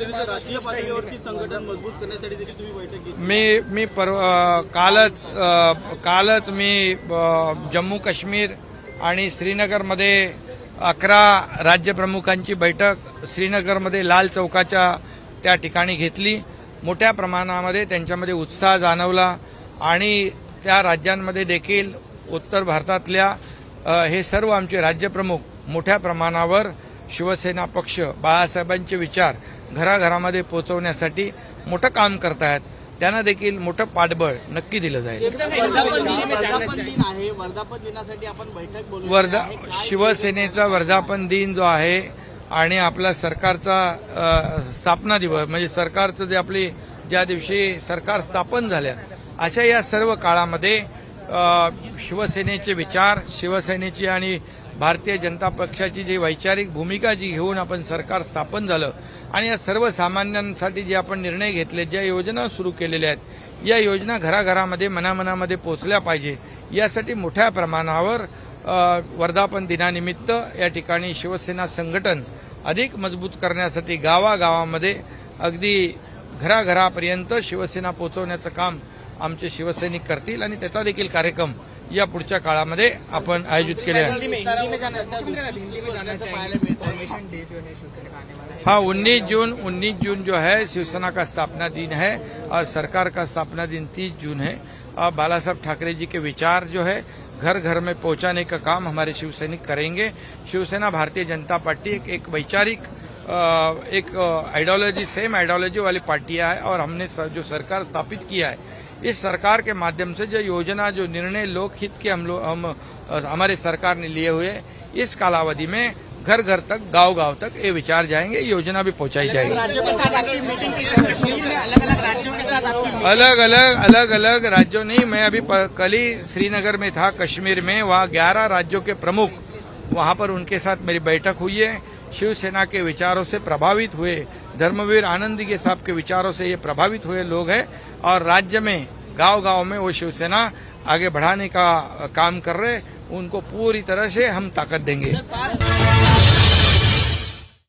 राष्ट्रीय पातळीवरती संघटन मजबूत करण्यासाठी देखील तुम्ही बैठक घेतली. मी मी पर कालच कालच मी जम्मू काश्मीर आणि श्रीनगरमध्ये अकरा राज्यप्रमुखांची बैठक श्रीनगरमध्ये लाल चौकाच्या त्या ठिकाणी घेतली. मोठ्या प्रमाणामध्ये त्यांच्यामध्ये उत्साह जाणवला आणि त्या राज्यांमध्ये देखील उत्तर भारतातल्या हे सर्व आमचे राज्यप्रमुख मोठ्या प्रमाणावर शिवसेना पक्ष बाळासाहेबांचे विचार घराघरामध्ये पोहोचवण्यासाठी मोठं काम करत आहेत त्यांना देखील मोठं पाठबळ नक्की दिलं जाईल. वर्धापन दिन आहे वर्धापन दिनासाठी आपण बैठक बोलू वर्धा शिवसेनेचा वर्धापन दिन जो आहे आणि आपला सरकारचा स्थापना दिवस म्हणजे सरकारचं जे आपली ज्या दिवशी सरकार स्थापन झाल्या अशा या सर्व काळामध्ये शिवसेनेचे विचार शिवसेनेची आणि भारतीय जनता पक्षाची जी वैचारिक भूमिका जी घेऊन आपण सरकार स्थापन झालं आणि या सर्वसामान्यांसाठी जे आपण निर्णय घेतले ज्या योजना सुरू केलेल्या आहेत या योजना घराघरामध्ये मनामनामध्ये पोचल्या पाहिजे यासाठी मोठ्या प्रमाणावर वर्धापन दिनानिमित्त या ठिकाणी शिवसेना संघटन अधिक मजबूत करण्यासाठी गावागावामध्ये अगदी घराघरापर्यंत शिवसेना पोहोचवण्याचं काम आमचे शिवसैनिक करतील आणि त्याचा देखील कार्यक्रम या पुढच्या काळामध्ये आपण आयोजित केले आहे. हाँ 19 जून 19 जून जो है शिवसेना का स्थापना दिन है और सरकार का स्थापना दिन 30 जून है। और बाला साहब ठाकरे जी के विचार जो है घर घर में पहुँचाने का काम हमारे शिवसैनिक करेंगे। शिवसेना भारतीय जनता पार्टी एक, एक वैचारिक एक आइडियोलॉजी सेम आइडियोलॉजी वाली पार्टियाँ है और हमने जो सरकार स्थापित किया है इस सरकार के माध्यम से जो योजना जो निर्णय लोकहित के हम लोग हम हमारे सरकार ने लिए हुए इस कालावधि में घर घर तक गाँव गाँव तक ये विचार जाएँगे योजना भी पहुंचाई जाएगी। राज्यों के साथ आपकी मीटिंग की में अलग अलग राज्यों के साथ आपकी अलग अलग अलग अलग राज्यों नहीं मैं अभी कल ही श्रीनगर में था कश्मीर में वहाँ ग्यारह राज्यों के प्रमुख वहाँ पर उनके साथ मेरी बैठक हुई है। शिवसेना के विचारों से प्रभावित हुए धर्मवीर आनंद के साहब के विचारों से ये प्रभावित हुए लोग हैं और राज्य में गांव गांव में वो शिवसेना आगे बढ़ाने का काम कर रहे उनको पूरी तरह से हम ताकत देंगे।